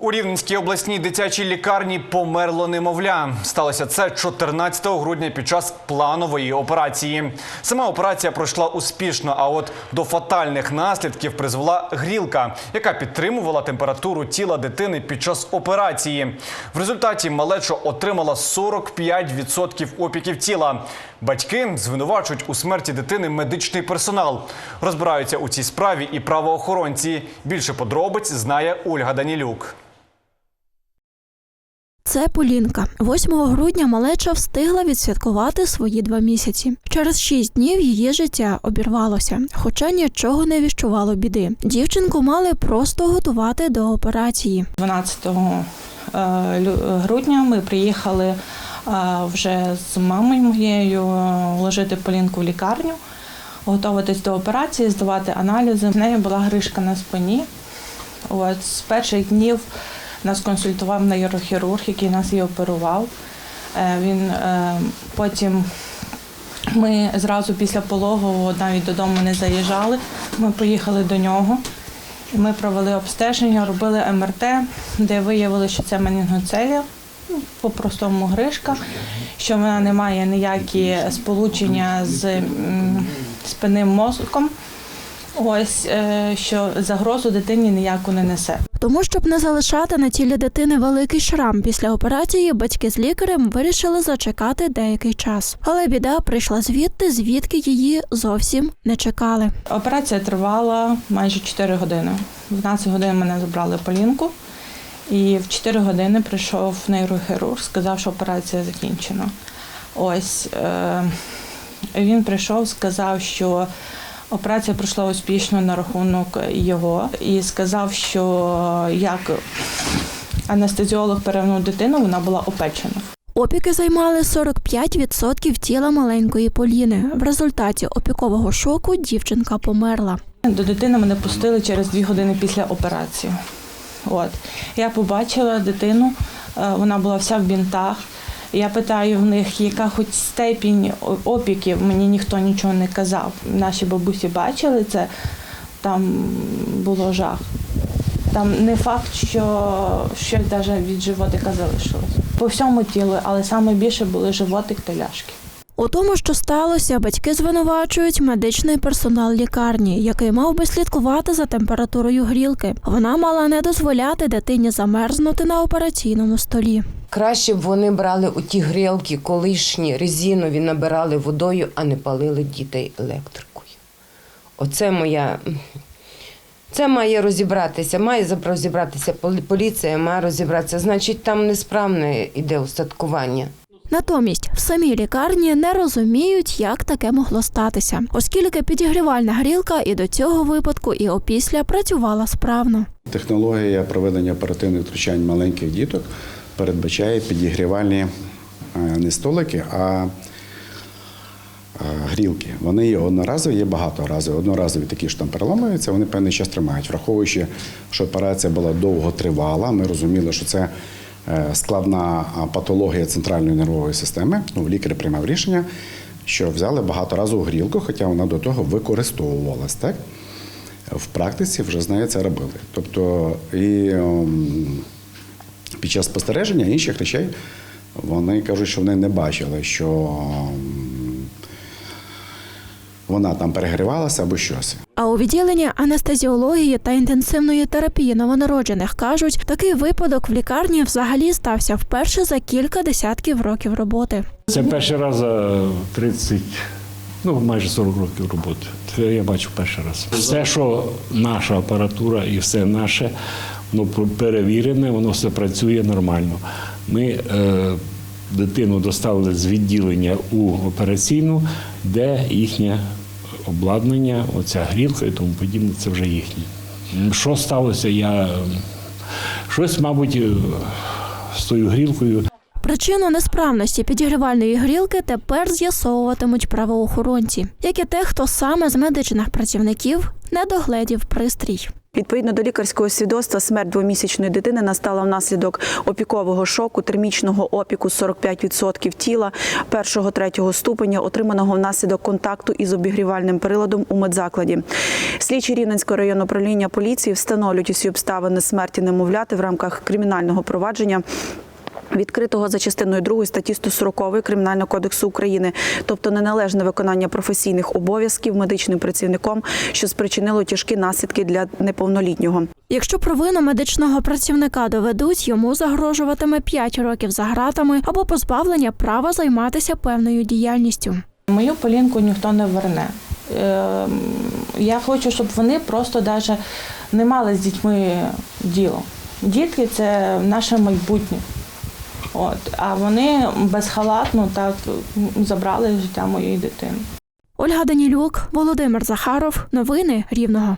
У Рівненській обласній дитячій лікарні померло немовля. Сталося це 14 грудня під час планової операції. Сама операція пройшла успішно, а от до фатальних наслідків призвела грілка, яка підтримувала температуру тіла дитини під час операції. В результаті малечо отримала 45% опіків тіла. Батьки звинувачують у смерті дитини медичний персонал. Розбираються у цій справі і правоохоронці. Більше подробиць знає Ольга Данілюк. Це Полінка. 8 грудня малеча встигла відсвяткувати свої два місяці. Через шість днів її життя обірвалося, хоча нічого не віщувало біди. Дівчинку мали просто готувати до операції. 12 е, грудня ми приїхали е, вже з мамою моєю е, ложити Полінку в лікарню, готуватись до операції, здавати аналізи. В неї була гришка на спині. От, з перших днів нас консультував нейрохірург, який нас і оперував. Е, Він е, потім ми зразу після пологового навіть додому не заїжджали. Ми поїхали до нього. Ми провели обстеження, робили МРТ, де виявили, що це менінгоцелія, ну, по-простому гришка, що вона не має ніякі сполучення з спинним мозком. Ось е, що загрозу дитині ніяку не несе. Тому, щоб не залишати на тілі дитини великий шрам після операції, батьки з лікарем вирішили зачекати деякий час. Але біда прийшла звідти, звідки її зовсім не чекали. Операція тривала майже 4 години. В 12 годин мене забрали Полінку, і в 4 години прийшов нейрохірург, сказав, що операція закінчена. Ось е, він прийшов, сказав, що операція пройшла успішно на рахунок його, і сказав, що як анестезіолог перевернув дитину, вона була опечена. Опіки займали 45% тіла маленької Поліни. В результаті опікового шоку дівчинка померла. До дитини мене пустили через дві години після операції. От. Я побачила дитину, е, вона була вся в бінтах. Я питаю в них, яка хоч степінь опіків, мені ніхто нічого не казав. Наші бабусі бачили це, там було жах. Там не факт, що щось навіть від животика залишилось. По всьому тілу, але найбільше більше були животик та ляшки. У тому, що сталося, батьки звинувачують медичний персонал лікарні, який мав би слідкувати за температурою грілки. Вона мала не дозволяти дитині замерзнути на операційному столі. Краще б вони брали у ті грілки колишні резинові, набирали водою, а не палили дітей електрикою. Оце моя. Це має розібратися, має розібратися полі- поліція, має розібратися. Значить, там несправне іде устаткування. Натомість в самій лікарні не розуміють, як таке могло статися, оскільки підігрівальна грілка і до цього випадку, і опісля працювала справно. Технологія проведення оперативних втручань маленьких діток передбачає підігрівальні е, не столики, а е, грілки. Вони є одноразові, є багаторазові. Одноразові такі ж там переламуються, вони певний час тримають. Враховуючи, що операція була довго тривала, ми розуміли, що це складна патологія центральної нервової системи. Ну, лікар приймав рішення, що взяли багаторазову грілку, хоча вона до того використовувалась. Так? в практиці вже з нею це робили. Тобто і ем, під час спостереження інших речей вони кажуть, що вони не бачили, що ем, вона там перегрівалася або щось. А у відділенні анестезіології та інтенсивної терапії новонароджених кажуть, такий випадок в лікарні взагалі стався вперше за кілька десятків років роботи. Це перший раз за 30, ну майже 40 років роботи. Це я бачу перший раз. Все, що наша апаратура і все наше, воно перевірене, воно все працює нормально. Ми е, дитину доставили з відділення у операційну, де їхнє обладнання, оця грілка і тому подібне, це вже їхнє. Що сталося, я щось, мабуть, е, з тою грілкою Причину несправності підігрівальної грілки тепер з'ясовуватимуть правоохоронці, як і те, хто саме з медичних працівників не догледів пристрій. Відповідно до лікарського свідоцтва, смерть двомісячної дитини настала внаслідок опікового шоку, термічного опіку 45% тіла першого-третього ступеня, отриманого внаслідок контакту із обігрівальним приладом у медзакладі. Слідчі Рівненського районного управління поліції встановлюють усі обставини смерті немовляти в рамках кримінального провадження. Відкритого за частиною 2 статті 140 Кримінального кодексу України, тобто неналежне виконання професійних обов'язків медичним працівником, що спричинило тяжкі наслідки для неповнолітнього. Якщо провину медичного працівника доведуть, йому загрожуватиме 5 років за ґратами або позбавлення права займатися певною діяльністю. Мою полінку ніхто не верне. Е, Я хочу, щоб вони просто навіть не мали з дітьми діло. Дітки це наше майбутнє. От, а вони безхалатно так забрали життя моєї дитини. Ольга Данілюк, Володимир Захаров. Новини Рівного.